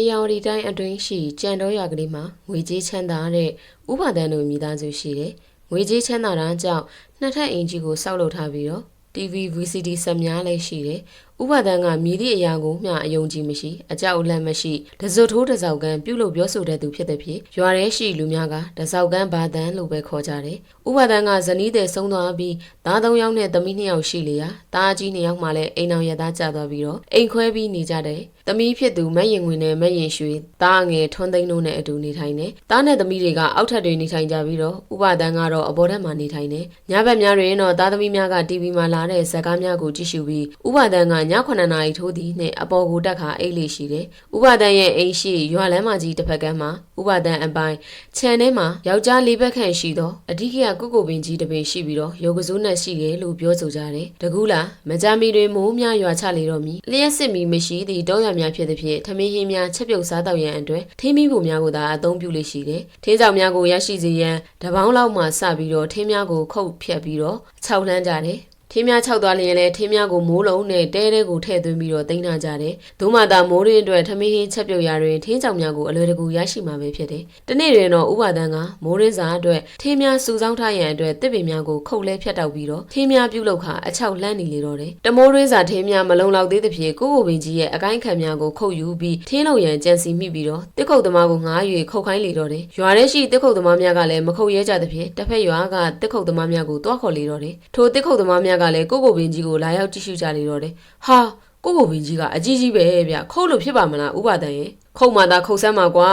အေယာဝတီတိုင်းအတွင်းရှိကြံတော်ရွာကလေးမှာငွေကြေးချမ်းသာတဲ့ဥပဒံတို့မိသားစုရှိတယ်။ငွေကြေးချမ်းသာတာကြောင့်နှစ်ထပ်အင်ဂျီကိုစောက်လုပ်ထားပြီးတော့ TV VCD ဆက်များလည်းရှိတယ်။ ဥပဒံကမြည်သည့်အရာကိုမျှအယုံကြည်မရှိအကြောက်အလန့်မရှိတဇွတ်ထိုးတစောက်ကန်ပြုလုပ်ပြောဆိုတဲ့သူဖြစ်တဲ့ဖြင့်ရွာထဲရှိလူများကတစောက်ကန်ဘာတန်လို့ပဲခေါ်ကြတယ်။ဥပဒံကဇနီးတဲ့ဆုံးသွားပြီးသားသုံးယောက်နဲ့သမီးနှစ်ယောက်ရှိလေရာသားကြီးနှစ်ယောက်မှလည်းအိမ်အောင်ရသားကြသွားပြီးတော့အိမ်ခွဲပြီးနေကြတယ်။သမီးဖြစ်သူမက်ရင်ဝင်နဲ့မက်ရင်ရွှေသားငယ်ထွန်းသိန်းတို့နဲ့အတူနေထိုင်တယ်။သားနဲ့သမီးတွေကအောက်ထပ်တွေနေထိုင်ကြပြီးတော့ဥပဒံကတော့အပေါ်ထပ်မှာနေထိုင်တယ်။ညဘက်များတွင်တော့သားသမီးများက TV မှာလာတဲ့ဇာတ်ကားများကိုကြည့်ရှုပြီးဥပဒံကည9နာရီထိုးသည်နှင့်အပေါ်ကိုတက်ခါအိတ်လေးရှိတယ်။ဥပဒံရဲ့အိမ်ရှိရွာလမ်းမကြီးတစ်ဖက်ကမ်းမှာဥပဒံအပိုင်းခြံထဲမှာယောက်ျားလေးဘက်ခန့်ရှိသောအဓိကကုကုပင်ကြီးတစ်ပင်ရှိပြီးတော့ရုပ်ကစိုးနဲ့ရှိတယ်လို့ပြောဆိုကြတယ်။တကူးလားမကြမီတွေမိုးများရွာချလေတော့မီလျှက်စစ်မီမရှိသည့်တောရွာများဖြစ်သည်ဖြင့်ထမင်းဟင်းများချက်ပြုတ်စားတော့ရန်အတွက်ထင်းမီးပုံများကိုသာအသုံးပြုလေးရှိတယ်။ထင်းကြောင်များကိုရရှိစေရန်တပေါင်းလောက်မှစပြီးတော့ထင်းများကိုခုတ်ဖြတ်ပြီးတော့ခြောက်လှမ်းကြတယ်။ ထင်းများခြောက်သွားလျင်လည်းထင်းများကိုမိုးလုံးနဲ့တဲတဲကိုထည့်သွင်းပြီးတော့တင်ထားကြတယ်။ဒုမှသာမိုးရင်းအတွက်ထမင်းဟင်းချက်ပြုတ်ရာတွင်ထင်းကြောင်များကိုအလွယ်တကူရရှိမှာပဲဖြစ်တယ်။တနေ့တွင်တော့ဥပါဒံကမိုးရင်းစာအတွက်ထင်းများစုဆောင်းထားရန်အတွက်တစ်ပင်များကိုခုတ်လဲဖြတ်တောက်ပြီးတော့ထင်းများပြုတ်လောက်ခါအချောက်လှမ်းနေလေတော့တယ်။တမိုးရင်းစာထင်းများမလုံလောက်သေးသဖြင့်ကိုကိုပင်ကြီးရဲ့အကိုင်းခံများကိုခုတ်ယူပြီးထင်းလုံရန်ကြံစီမိပြီးတော့တစ်ခုတ်သမားကိုငား၍ခုတ်ခိုင်းလေတော့တယ်။ရွာထဲရှိတစ်ခုတ်သမားများကလည်းမခုတ်ရဲကြသဖြင့်တစ်ဖက်ရွာကတစ်ခုတ်သမားများကိုတွားခေါ်လေတော့တယ်။ထိုတစ်ခုတ်သမားများကလည်းကိုကိုပင်ကြီးကိုလာရောက်ကြည့်ရှုကြလေတော့တယ်။ဟာကိုကိုပင်ကြီးကအကြီးကြီးပဲဗျခုတ်လို့ဖြစ်ပါမလားဥပါဒံရဲ့ခုတ်မှသာခုတ်ဆမ်းမှာကွာ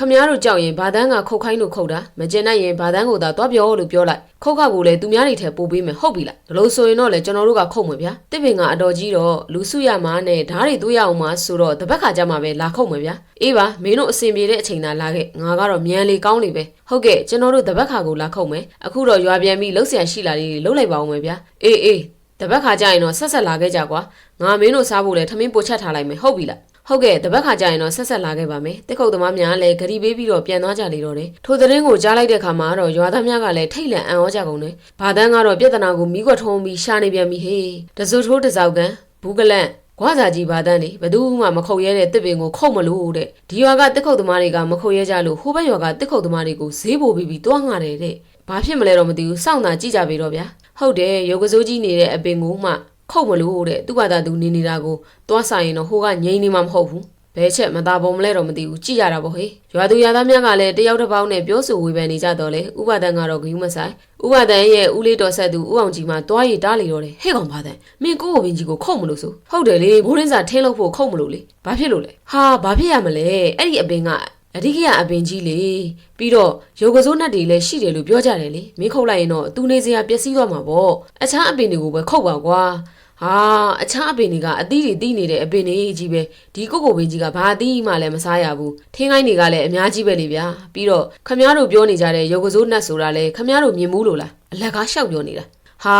ခမရတို့ကြောက်ရင်ဘာတန်းကခုတ်ခိုင်းလို့ခုတ်တာမကျင်နိုင်ရင်ဘာတန်းကိုသာသွားပြောလို့ပြောလိုက်ခုတ်ခါကိုလည်းသူများတွေထဲပို့ပေးမယ်ဟုတ်ပြီလားဒါလို့ဆိုရင်တော့လေကျွန်တော်တို့ကခုတ်မယ်ဗျာတစ်ပင်ကအတော်ကြီးတော့လူစုရမှာနဲ့ဓားတွေသွေးရအောင်မှာဆိုတော့တပတ်ခါကြမှာပဲလာခုတ်မယ်ဗျာအေးပါမင်းတို့အဆင်ပြေတဲ့အချိန်သာလာခဲ့ငါကတော့မြန်လေကောင်းလေပဲဟုတ်ကဲ့ကျွန်တော်တို့တပတ်ခါကိုလာခုတ်မယ်အခုတော့ရွာပြန်ပြီးလှုပ်ဆရာရှိလာလေးလှုပ်လိုက်ပါအောင်မယ်ဗျာအေးအေးတပတ်ခါကြရင်တော့ဆက်ဆက်လာခဲ့ကြကွာငါမင်းတို့စားဖို့လဲထမင်းပို့ချက်ထားလိုက်မယ်ဟုတ်ပြီလား ဟုတ်ကဲ့တပတ်ခါကြရင်တော့ဆက်ဆက်လာခဲ့ပါမယ်တက်ခုတ်သမားများလည်းဂရီပေးပြီးတော့ပြန်သွားကြလေတော့တယ်ထိုသတင်းကိုကြားလိုက်တဲ့ခါမှာတော့ရွာသားများကလည်းထိတ်လန့်အံ့ဩကြကုန်တယ်ဘာတန်းကတော့ပြဿနာကိုမိကွက်ထုံးပြီးရှာနေပြန်ပြီဟေးတဇွတ်ထိုးတစောက်ကန်ဘူးကလန့်ကွာစာကြီးဘာတန်းလေဘသူမှမခုတ်ရဲတဲ့တစ်ပင်ကိုခုတ်မလို့တဲ့ဒီရွာကတစ်ခုတ်သမားတွေကမခုတ်ရဲကြလို့ဟိုဘက်ရွာကတစ်ခုတ်သမားတွေကိုဈေးပို့ပြီးပြီးတွားငါတယ်တဲ့ဘာဖြစ်မလဲတော့မသိဘူးစောင့်တာကြည့်ကြပြီတော့ဗျာဟုတ်တယ်ရုပ်ကစိုးကြီးနေတဲ့အပင်ကိုမှ ခုတ်မလို့တဲ့သူ့ဘာသာသူနေနေတာကိုသွားဆိုင်ရင်တော့ဟိုကငိမ့်နေမှာမဟုတ်ဘူးဘဲချက်မသားပုံမလဲတော့မသိဘူးကြည်ရတာပေါ့ဟေးရွာသူရွာသားများကလည်းတယောက်တစ်ပေါင်းနဲ့ပြောဆိုဝေဖန်နေကြတော့လေဥပဒံကတော့ဂယူးမဆိုင်ဥပဒံရဲ့ဦးလေးတော်ဆက်သူဦးအောင်ကြီးမှတွားရည်တားလေတော့တယ်ဟဲ့ကောင်ပါတဲ့မင်းကိုကိုပင်ကြီးကိုခုတ်မလို့ဆိုဟုတ်တယ်လေဘိုးရင်းစာထင်းလို့ဖို့ခုတ်မလို့လေဘာဖြစ်လို့လဲဟာဘာဖြစ်ရမလဲအဲ့ဒီအပင်က အဓိကရအပင်ကြီးလေပြီးတော့ရုပ်ကစိုးနတ်တွေလည်းရှိတယ်လို့ပြောကြတယ်လေမင်းခုတ်လိုက်ရင်တော့သူနေစရာပျက်စီးသွားမှာပေါ့အခြားအပင်တွေကိုပဲခုတ်ပါကွာဟာအခြားအပင်တွေကအသီးတွေတီးနေတဲ့အပင်တွေကြီးပဲဒီကိုကိုပင်ကြီးကဘာအသီးမှလည်းမစားရဘူးထင်းကိုင်းတွေကလည်းအများကြီးပဲလေဗျာပြီးတော့ခမ ्या တို့ပြောနေကြတဲ့ရုပ်ကစိုးနတ်ဆိုတာလေခမ ्या တို့မြင်မှုလို့လားအလကားရှောက်ပြောနေတာဟာ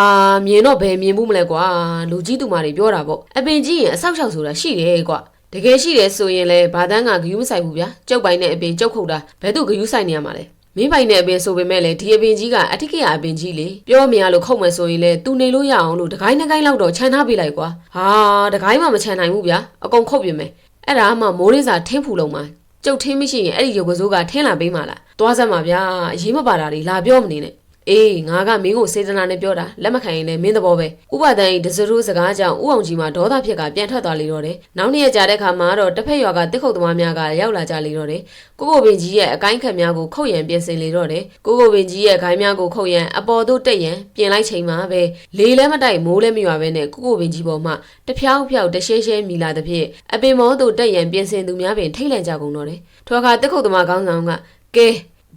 မြင်တော့ဘယ်မြင်မှုမလဲကွာလူကြီးသူမတွေပြောတာပေါ့အပင်ကြီးရင်အဆောက်အအုံဆိုတာရှိတယ်ကွာ တကယ်ရှိတယ်ဆိုရင်လေဘာတန်းကဂယူးမဆိုင်ဘူးဗျာကျုပ်ပိုင်တဲ့အပင်ကျုပ်ခုတ်တာဘယ်သူဂယူးဆိုင်နေရမှာလဲမင်းပိုင်တဲ့အပင်ဆိုပေမဲ့လေဒီအပင်ကြီးကအထက်ကအပင်ကြီးလေပြောမရလို့ခုတ်မယ်ဆိုရင်လေသူနေလို့ရအောင်လို့တကိုင်းနှကိုင်းလောက်တော့ခြံထားပေးလိုက်ကွာဟာတကိုင်းမှမခြံနိုင်ဘူးဗျာအကုန်ခုတ်ပြင်မယ်အဲ့ဒါမှမိုးရင်းစာထင်းဖူလုံးမှာကျုပ်ထင်းမရှိရင်အဲ့ဒီရုပ်ကစိုးကထင်းလာပေးမှလားသွားစမ်းပါဗျာအရေးမပါတာတွေလာပြောမနေနဲ့ အေးငါကမင်းကိုစေတနာနဲ့ပြောတာလက်မခံရင်လည်းမင်းသဘောပဲဥပဒန်ဤဒဇရိုးစကားကြောင့်ဥအောင်ကြီးမှာဒေါသဖြစ်ကပြန်ထွက်သွားလေတော့တယ်နောက်နေ့ရက်ကြာတဲ့ခါမှာတော့တစ်ဖက်ရွာကတစ်ခုတ်သမားများကရောက်လာကြလေတော့တယ်ကိုကိုပင်ကြီးရဲ့အကိုင်းခတ်များကိုခုတ်ရန်ပြင်ဆင်လေတော့တယ်ကိုကိုပင်ကြီးရဲ့ခိုင်းများကိုခုတ်ရန်အပေါ်သို့တက်ရန်ပြင်လိုက်ချိန်မှာပဲလေလည်းမတိုက်မိုးလည်းမရွာပဲနဲ့ကိုကိုပင်ကြီးပေါ်မှာတဖြောင်းဖြောက်တရှဲရှဲမိလာတဲ့ဖြင့်အပင်မောသို့တက်ရန်ပြင်ဆင်သူများပင်ထိတ်လန့်ကြကုန်တော့တယ်ထိုအခါတစ်ခုတ်သမားကောင်းဆောင်ကကဲ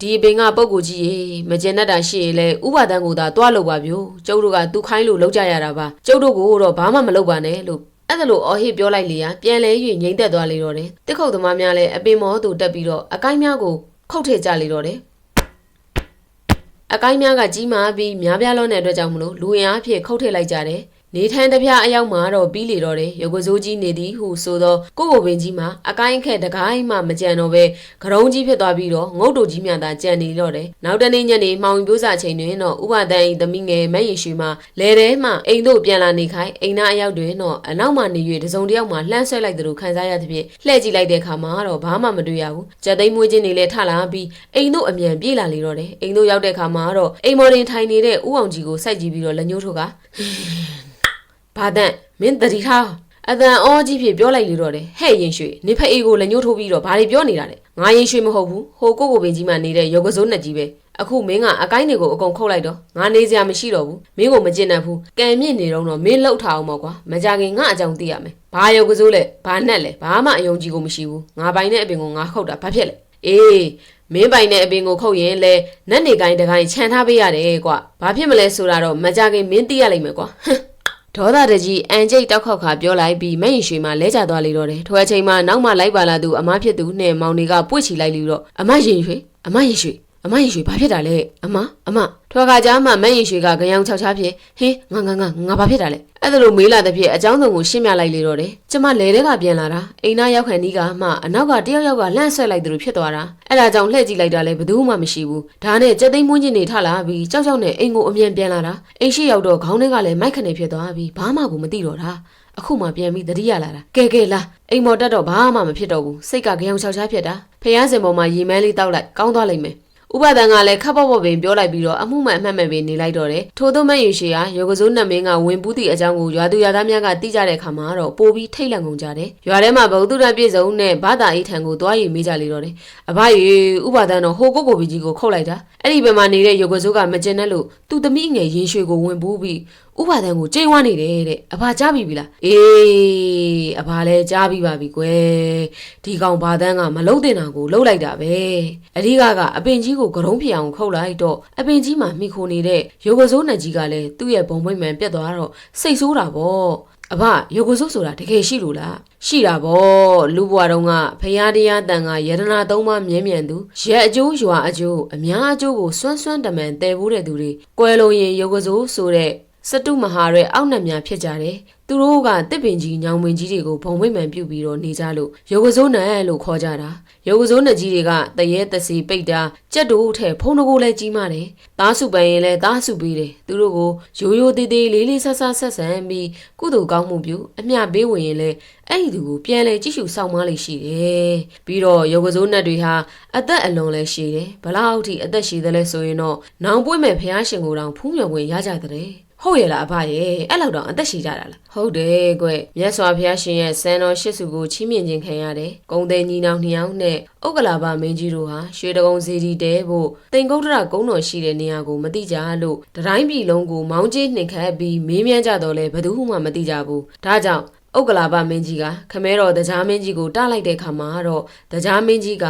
ဒီပင်ကပုတ်ကိုကြီးရေမကျင်တတ်တာရှိရင်လေဥပါဒံကိုသာတွားလို့ပါဗျို့ကျုပ်တို့ကသူခိုင်းလို့လောက်ကြရတာပါကျုပ်တို့ကိုတော့ဘာမှမလုပ်ပါနဲ့လို့အဲ့ဒါလို့အော်ဟစ်ပြောလိုက်လေရပြန်လဲ၍ငိမ့်သက်သွားလေတော့တယ်တစ်ခုတ်သမားများလည်းအပင်မောသူတက်ပြီးတော့အကိုင်းများကိုခုတ်ထည့်ကြလေတော့တယ်အကိုင်းများကကြီးမားပြီးများပြားလွန်းတဲ့အတွက်ကြောင့်မလို့လူရင်အားဖြင့်ခုတ်ထည့်လိုက်ကြတယ် နေထိုင်တပြအရောက်မှာတော့ပြီးလေတော့တယ်ရုပ်ကစိုးကြီးနေသည်ဟုဆိုသောကိုကိုပင်ကြီးမှာအကိုင်းအခက်တကိုင်းမှမကြံတော့ပဲကရုံးကြီးဖြစ်သွားပြီးတော့ငုတ်တူကြီးမြသာကြံနေတော့တယ်နောက်တနေ့ညနေမှောင်ပြိုးစာချိန်တွင်တော့ဥပဒန်၏သမီးငယ်မက်ရင်ရွှေမှလဲထဲမှအိမ်သို့ပြန်လာနေခိုင်းအိမ်သားအရောက်တွင်တော့အနောက်မှနေ၍တစုံတစ်ယောက်မှလှမ်းဆွဲလိုက်သလိုခံစားရသဖြင့်လှည့်ကြည့်လိုက်တဲ့အခါမှာတော့ဘာမှမတွေ့ရဘူးကြက်သိမ်းမွေးချင်းနေလဲထလာပြီးအိမ်သို့အမြန်ပြေးလာလေတော့တယ်အိမ်သို့ရောက်တဲ့အခါမှာတော့အိမ်မော်တင်ထိုင်နေတဲ့ဥအောင်ကြီးကိုစိုက်ကြည့်ပြီးတော့လက်ညှိုးထိုးက ဘာတန့်မင်းတတိထားအတန်အောကြီးဖြစ်ပြောလိုက်လေတော့တယ်ဟဲ့ရင်ရွှေနေဖက်အေးကိုလက်ညှိုးထိုးပြီးတော့ဘာတွေပြောနေတာလဲငါရင်ရွှေမဟုတ်ဘူးဟိုကိုကိုပင်ကြီးမှနေတဲ့ရုပ်ကစိုးနဲ့ကြီးပဲအခုမင်းကအကိုင်းတွေကိုအကုန်ခုတ်လိုက်တော့ငါနေစရာမရှိတော့ဘူးမင်းကိုမကျင်တတ်ဘူးကံမြင့်နေတော့တော့မင်းလှုပ်ထားအောင်ပေါ့ကွာမကြခင်ငါအကြောင်းသိရမယ်ဘာရုပ်ကစိုးလဲဘာနဲ့လဲဘာမှအယုံကြည်ကိုမရှိဘူးငါပိုင်တဲ့အပင်ကိုငါခုတ်တာဘာဖြစ်လဲအေးမင်းပိုင်တဲ့အပင်ကိုခုတ်ရင်လဲနတ်နေကိုင်းတကိုင်းခြံထားပေးရတယ်ကွာဘာဖြစ်မလဲဆိုတာတော့မကြခင်မင်းသိရလိမ့်မယ်ကွာဟမ် ဒေါသတကြီးအန်ကျိတ်တောက်ခောက်ခါပြောလိုက်ပြီးမဲ့ရင်ရွှေမှလဲကျသွားလေတော့တယ်ထိုအချိန်မှာနောက်မှလိုက်ပါလာသူအမဖြစ်သူနဲ့မောင်တွေကပွေ့ချီလိုက်ပြီးတော့အမရင်ရွှေအမရင်ရွှေ အမရင်ရွှေဘာဖြစ်တာလဲအမအမထော်ခါကြားမှမန့်ရင်ရွှေကခရောင်ခြောက်ချားဖြင့်ဟင်းငါငါငါငါဘာဖြစ်တာလဲအဲ့ဒါလိုမေးလာတဲ့ဖြစ်အကြောင်းစုံကိုရှင်းပြလိုက်လေတော့တယ်ကျမလဲတဲ့ကပြန်လာတာအိမ်နာရောက်ခံဒီကမှအနောက်ကတယောက်ယောက်ကလှန့်ဆွဲလိုက်သလိုဖြစ်သွားတာအဲ့ဒါကြောင့်လှည့်ကြည့်လိုက်တာလဲဘယ်သူမှမရှိဘူးဒါနဲ့ကြက်သိမ်းမွင်းချင်းနေထလာပြီးကြောက်ကြောက်နဲ့အိမ်ကိုအမြန်ပြန်လာတာအိမ်ရှိရောက်တော့ခေါင်းထဲကလည်းမိုက်ခနဲ့ဖြစ်သွားပြီးဘာမှကိုမသိတော့တာအခုမှပြန်ပြီးတတိယလာတာကဲကဲလာအိမ်မော်တက်တော့ဘာမှမဖြစ်တော့ဘူးစိတ်ကကြောင်ချောက်ချားဖြစ်တာဖះစင်ပေါ်မှာရေမန်းလေးတောက်လိုက်ကောင်းသွားလိမ့်မယ် ဥပဒံကလည်းခပ်ပေါ့ပေါ့ပင်ပြောလိုက်ပြီးတော့အမှုမှန်အမှတ်မှန်ပင်နေလိုက်တော့တယ်ထို့သောမဲ့ယူရှိဟာယောဂစိုးနတ်မင်းကဝင်ပူးသည့်အကြောင်းကိုရွာသူရွာသားများကသိကြတဲ့အခါမှာတော့ပိုပြီးထိတ်လန့်ကုန်ကြတယ်ရွာထဲမှာဘုသူရပြည့်စုံနဲ့ဘာသာအေးထံကိုသွားရည်မေးကြလေတော့တယ်အဘရေဥပဒံတော့ဟိုကိုကိုဘီကြီးကိုခုတ်လိုက်တာအဲ့ဒီဘက်မှာနေတဲ့ယောဂစိုးကမကျင်တဲ့လို့သူ့သမီးငယ်ရင်ရွှေကိုဝင်ပူးပြီး ဥပဒံကိုကျိန်ဝါနေတယ်တဲ့အဘကြားပြီပြီလားအေးအဘလည်းကြားပြီပါပြီကွယ်ဒီကောင်ဘာတန်းကမလုံတင်တာကိုလှုပ်လိုက်တာပဲအဓိကကအပင်ကြီးကိုကရုံးဖြစ်အောင်ခုတ်လိုက်တော့အပင်ကြီးမှာမိခိုနေတဲ့ယောဂစိုးနဲ့ကြီးကလည်းသူ့ရဲ့ဘုံမိတ်မှန်ပြတ်သွားတော့စိတ်ဆိုးတာပေါ့အဘယောဂစိုးဆိုတာတကယ်ရှိလို့လားရှိတာပေါ့လူဘွားတုံးကဖရာတရားတန်ကယတနာသုံးပါးမြဲမြံသူရက်အကျိုးရွာအကျိုးအများအကျိုးကိုစွန်းစွန်းတမန်တည်ဖို့တဲ့သူတွေကွယ်လုံးရင်ယောဂစိုးဆိုတဲ့ စတုမဟာရဲ့အောက်နှံများဖြစ်ကြတယ်။သူတို့ကတစ်ပင်ကြီးညောင်ပင်ကြီးတွေကိုဘုံမိတ်မှန်ပြုတ်ပြီးတော့နေကြလို့ယောဂစိုးနံလို့ခေါ်ကြတာ။ယောဂစိုးနံကြီးတွေကတရေတစီပိတ်တာကြက်တို့ထဲဖုံးတကိုးလဲကြီးမာတယ်။သားစုပန်ရင်လဲသားစုပေးတယ်။သူတို့ကိုရိုးရိုးသေးသေးလေးလေးဆဆဆက်ဆန်ပြီးကုသိုလ်ကောင်းမှုပြုအမျှပေးဝင်ရင်လဲအဲ့ဒီသူကိုပြန်လဲကြည့်ရှုစောင့်မလေးရှိတယ်။ပြီးတော့ယောဂစိုးနတ်တွေဟာအသက်အလွန်လဲရှိတယ်။ဘလောက်ထိအသက်ရှိသလဲဆိုရင်တော့နောင်ပွေးမဲ့ဖះရှင်ကိုတောင်ဖူးမြော်ဝင်ရကြတဲ့။ ဟုတ်ရဲ့လားအဖရဲ့အဲ့လောက်တော့အသက်ရှိကြတာလားဟုတ်တယ်ကွမြတ်စွာဘုရားရှင်ရဲ့စံတော်ရှစ်စုကိုချီးမြှင့်ခြင်းခံရတယ်ဂုံသေးညီနောင်နှစ်ယောက်နဲ့ဥက္ကလာပမင်းကြီးတို့ဟာရွှေတကုံစီဒီတဲဖို့တိန်ကုတ်တရကုန်းတော်ရှိတဲ့နေရာကိုမသိကြလို့တတိုင်းပြည်လုံးကိုမောင်းကြီးနှင်ခတ်ပြီးမေးမြန်းကြတော့လဲဘယ်သူမှမသိကြဘူးဒါကြောင့်ဥက္ကလာပမင်းကြီးကခမဲတော်တရားမင်းကြီးကိုတလိုက်တဲ့ခါမှာတော့တရားမင်းကြီးက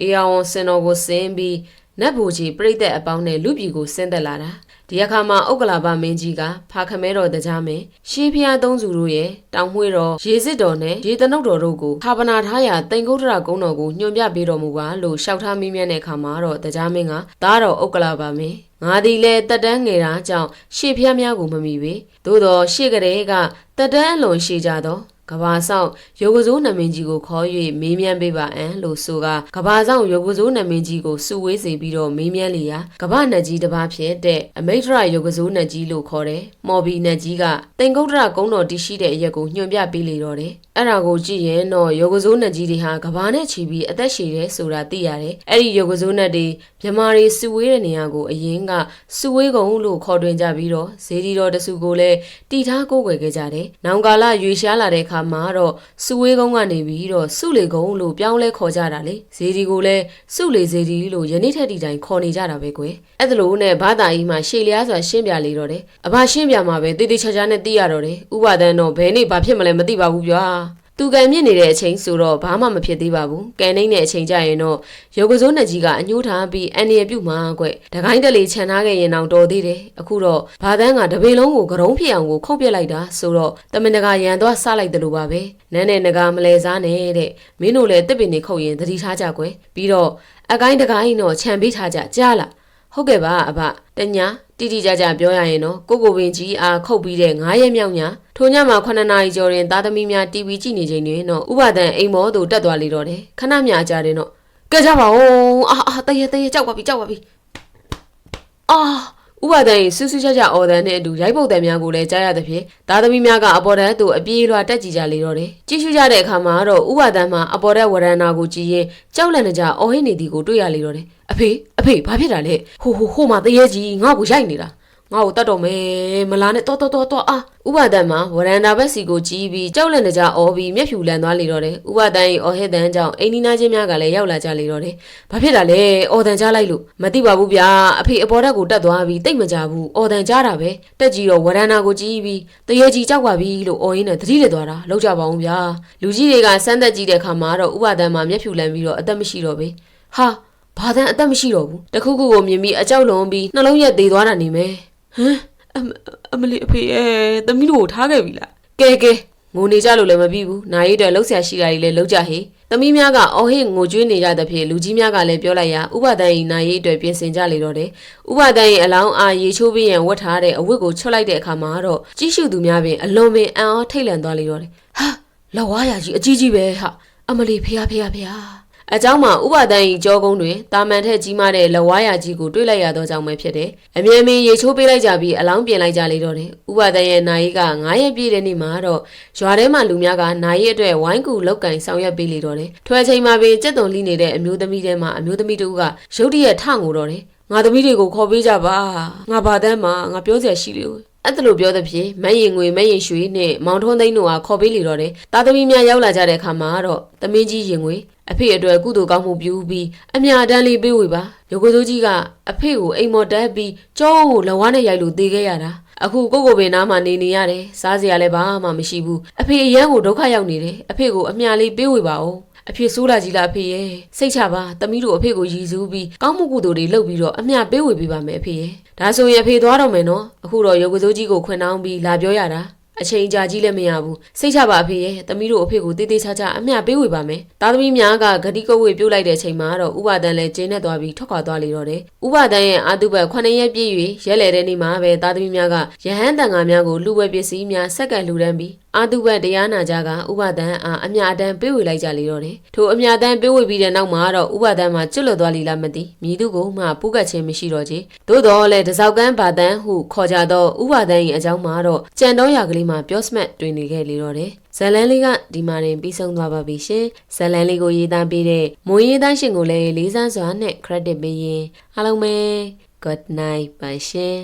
အေယဝံစင်တော်ကိုဆင်းပြီးနတ်ဘူကြီးပြိသက်အပေါင်းနဲ့လူပြည်ကိုဆင်းသက်လာတာ ဒီအခါမှာဥက္ကလာပမင်းကြီးကဖာခမဲတော်တရားမင်းရှေးဖျားသုံးစုတို့ရဲ့တောင်မွှေးတော်ရေစစ်တော်နဲ့ရေတနုတ်တော်တို့ကိုဌာပနာထားရာတိန်ကုတ်တရကုန်းတော်ကိုညွှန်ပြပေးတော်မူပါလို့ရှောက်ထားမိမြန်းတဲ့အခါမှာတော့တရားမင်းကသားတော်ဥက္ကလာပမင်းငါဒီလေတက်တန်းငယ်တာကြောင့်ရှေ့ဖျားများကိုမမီပေသို့တော်ရှေ့ကလေးကတက်တန်းအလွန်ရှေ့ကြတော့ ကဘာဆောင်ရုပ်ကစိုးနမင်းကြီးကိုခေါ်၍မေးမြန်းပေးပါအံလို့ဆိုကကဘာဆောင်ရုပ်ကစိုးနမင်းကြီးကိုစုဝေးစေပြီးတော့မေးမြန်းလျာကဘာနတ်ကြီးတစ်ပါးဖြစ်တဲ့အမိတ်ထရရုပ်ကစိုးနတ်ကြီးလို့ခေါ်တယ်။မော်ဘီနတ်ကြီးကတင်ကုတ်တရကုန်းတော်တည်ရှိတဲ့အရက်ကိုညွှန်ပြပေးလေတော့တယ်။အဲ့ဒါကိုကြည့်ရင်တော့ရုပ်ကစိုးနတ်ကြီးတွေဟာကဘာနဲ့ချီပြီးအသက်ရှည်တယ်ဆိုတာသိရတယ်။အဲ့ဒီရုပ်ကစိုးနတ်တွေမြမာတွေစုဝေးတဲ့နေရာကိုအရင်ကစုဝေးကုံလို့ခေါ်တွင်ကြပြီးတော့ဇေဒီတော်တစုကိုလည်းတီထားကိုးကွယ်ခဲ့ကြတယ်။နောင်ကာလရွေရှားလာတဲ့အခါမှာတော့စုဝေးကုန်းကနေပြီးတော့စုလေကုန်းလို့ပြောင်းလဲခေါ်ကြတာလေဇေဒီကိုလည်းစုလေဇေဒီလို့ယနေ့ထက်ဒီတိုင်းခေါ်နေကြတာပဲကွယ်အဲ့ဒါလို့နဲ့ဘာသာကြီးမှာရှေ့လျားစွာရှင်းပြလေတော့တယ်အဘရှင်းပြမှာပဲတိတိချာချာနဲ့သိရတော့တယ်ဥပါဒန်တော့ဘယ်နေ့ဘာဖြစ်မလဲမသိပါဘူးဗျာ သူကံမြင့်နေတဲ့အချိန်ဆိုတော့ဘာမှမဖြစ်သေးပါဘူး။ကံနှိမ့်တဲ့အချိန်ကျရင်တော့ရုပ်ကစိုးနဲ့ကြီးကအညှိုးထားပြီးအန်ရပြုတ်မှာကွ။တကိုင်းတလေခြံထားခဲ့ရင်တော့တော်သေးတယ်။အခုတော့ဘာတန်းကတပေလုံးကိုကရုံးဖြစ်အောင်ကိုခုတ်ပြစ်လိုက်တာဆိုတော့တမင်တကာရန်သွားဆလိုက်တယ်လို့ပါပဲ။နန်းနဲ့ငကာမလဲစားနဲ့တဲ့။မင်းတို့လည်းတစ်ပင်နေခုတ်ရင်သတိထားကြကွယ်။ပြီးတော့အကိုင်းတကိုင်းတော့ခြံပေးထားကြကြားလား။ဟုတ်ကဲ့ပါအဘတညာ တတိတိကျကျပြောရရင်တော့ကိုကိုပင်ကြီးအားခုတ်ပြီးတဲ့9ရက်မြောက်ညထိုညမှာ9နာရီကျော်တွင်သားသမီးများ TV ကြည့်နေချိန်တွင်တော့ဥပါဒံအိမ်မောသို့တက်သွားလေတော့တယ်ခဏမြကြာတယ်တော့ကဲကြပါဦးအာအာတရေတရေကြောက်ပါပြီကြောက်ပါပြီအာ ဥပါဒံ၏ဆူးဆူးချာချာအော်ဒန်နှင့်အတူရိုက်ပုတ်တယ်များကိုလည်းကြားရသဖြင့်သားသမီးများကအပေါ်တန်းသို့အပြေးလွှာတက်ကြည့်ကြလေတော့တယ်ကြည့်ရှုကြတဲ့အခါမှာတော့ဥပါဒံမှာအပေါ်တဲ့ဝရဏနာကိုကြည့်ရင်ကြောက်လန့်နေကြအော်ဟစ်နေသည်ကိုတွေ့ရလေတော့တယ်အဖေအဖေဘာဖြစ်တာလဲဟိုဟိုဟိုမှာတရေကြီးငါ့ကိုရိုက်နေတာ ငါ့ကိုတတ်တော့မယ်မလားနဲ့တော်တော်တော်တော်အာဥပါဒံမှာဝရန်တာဘက်စီကိုကြီးပြီးကြောက်လန့်နေကြအော်ပြီးမျက်ဖြူလန်သွားလေတော့တယ်ဥပါဒံ၏အော်ဟစ်တန်ကြောင့်အိမ်နီးနားချင်းများကလည်းရောက်လာကြလေတော့တယ်ဘာဖြစ်တာလဲအော်တန်ကြားလိုက်လို့မသိပါဘူးဗျာအဖေအပေါ်ဓာတ်ကိုတက်သွားပြီးတိတ်မကြဘူးအော်တန်ကြားတာပဲတက်ကြီးတော့ဝရန်တာကိုကြီးပြီးတရေကြီးကြောက်ပါပြီလို့အော်ရင်းနဲ့သတိလစ်သွားတာလောက်ကြပါအောင်ဗျာလူကြီးတွေကစမ်းသက်ကြည့်တဲ့ခါမှာတော့ဥပါဒံမှာမျက်ဖြူလန်ပြီးတော့အသက်မရှိတော့ပဲဟာဘာတန်အသက်မရှိတော့ဘူးတခုခုကိုမြင်ပြီးအကြောက်လွန်ပြီးနှလုံးရက်သေးသွားတာနေမယ် ဟမ်အမအမလီအဖေရဲ့သမီးတို့ကိုထားခဲ့ပြီလားကဲကဲငိုနေကြလို့လည်းမပြီးဘူးနိုင်ရတဲ့လှုပ်ရှားရှိတာကြီးလည်းလှုပ်ကြဟေသမီးများကအော်ဟစ်ငိုကြွေးနေကြတဲ့ဖြင့်လူကြီးများကလည်းပြောလိုက်ရဥပဒန်၏နိုင်ရအတွက်ပြင်ဆင်ကြလေတော့တယ်ဥပဒန်၏အလောင်းအားရေချိုးပြီးရန်ဝတ်ထားတဲ့အဝတ်ကိုချွတ်လိုက်တဲ့အခါမှာတော့ကြီးစုသူများပင်အလွန်ပင်အံ့အားထိတ်လန့်သွားလေတော့တယ်ဟာလက်ဝါးရကြီးအကြီးကြီးပဲဟာအမလီဖေဟာဖေဟာဖေဟာ အကြောင်းမှာဥပါဒဏ်ဤကြောကုန်းတွင်တာမန်ထက်ကြီးမားတဲ့လဝါယာကြီးကိုတွေ့လိုက်ရသောကြောင့်ပဲဖြစ်တယ်။အမြဲမင်းရေချိုးပေးလိုက်ကြပြီးအလောင်းပြင်လိုက်ကြလေတော့တယ်။ဥပါဒဏ်ရဲ့နာရီက9ရက်ပြည့်တဲ့နေ့မှာတော့ရွာထဲမှာလူများကနာရီအတွက်ဝိုင်းကူလောက်ကင်ဆောင်ရွက်ပေးလေတော့တယ်။ထွဲချိန်မှာပင်စက်သွန်လိနေတဲ့အမျိုးသမီးတဲမှာအမျိုးသမီးတူကရုတ်တရက်ထငိုတော့တယ်။ငါသမီးတွေကိုခေါ်ပေးကြပါ။ငါဘာတမ်းမှာငါပြောစရာရှိလို့ အဲ့ဒါလိုပြောတဲ့ဖြင့်မရင်ငွေမရင်ရွှေနဲ့မောင်ထုံးသိန်းတို့ဟာခေါ်ပေးလေတော့တယ်။သားသမီးများရောက်လာကြတဲ့အခါမှာတော့သမင်းကြီးရင်ငွေအဖေအတွက်ကုသိုလ်ကောင်းမှုပြုပြီးအမြတမ်းလေးပေးဝေပါ။ရုပ်ကိုစိုးကြီးကအဖေကိုအိမ်မော်တက်ပြီးကြောကိုလဝါနဲ့ရိုက်လို့တေးခဲ့ရတာ။အခုကိုကိုပင်နားမှာနေနေရတယ်။စားစရာလည်းဘာမှမရှိဘူး။အဖေအရန်ကိုဒုက္ခရောက်နေတယ်။အဖေကိုအမြလေးပေးဝေပါဦး။ အဖေဆိုးလာကြီးလားအဖေရဲ့စိတ်ချပါသမီးတို့အဖေကိုရည်စူးပြီးကောင်းမှုကုသိုလ်တွေလုပ်ပြီးတော့အမျှပေးဝေပေးပါမယ်အဖေရဲ့ဒါဆိုရင်အဖေသွားတော့မယ်နော်အခုတော့ရုပ်ကစိုးကြီးကိုခွင်နှောင်းပြီးလာပြောရတာ အချိန်ကြာကြီးလည်းမရဘူးစိတ်ချပါအဖေရဲ့သမီးတို့အဖေကိုတေးသေးချာချာအမျှပေးဝေပါမယ်သားသမီးများကဂတိကုတ်ဝေပြုတ်လိုက်တဲ့အချိန်မှာတော့ဥပါဒံလည်းကျင်းနဲ့သွားပြီးထွက်ခွာသွားလေတော့တယ်ဥပါဒံရဲ့အာတုဘတ်9ရက်ပြည့်၍ရက်လေတဲ့နေ့မှာပဲသားသမီးများကယဟန်တန်ဃာများကိုလူဝဲပစ္စည်းများစက္ကန့်လှူဒန်းပြီးအာတုဘတ်တရားနာကြကဥပါဒံအားအမြအတမ်းပေးဝေလိုက်ကြလေတော့တယ်ထိုအမြအတမ်းပေးဝေပြီးတဲ့နောက်မှာတော့ဥပါဒံမှာကျွတ်လွတ်သွားလိလားမသိမြည်သူကိုမှပူကတ်ခြင်းမရှိတော့ချေသို့တော်လည်းတစောက်ကန်းဘာတန်းဟုခေါ်ကြသောဥပါဒံ၏အကြောင်းမှာတော့ကြံတော်ရာကလေးမှာပြောစမတ်တွင်နေခဲ့လေတော့တယ်ဇလန်လေးကဒီမှာတင်ပြီးဆုံးသွားပါပြီရှင်ဇလန်လေးကိုရေးသားပေးတဲ့မွေးရေးသားရှင်ကိုလည်းလေးစားစွာနဲ့ credit ပေးရင်အားလုံးပဲ good night ပါရှင်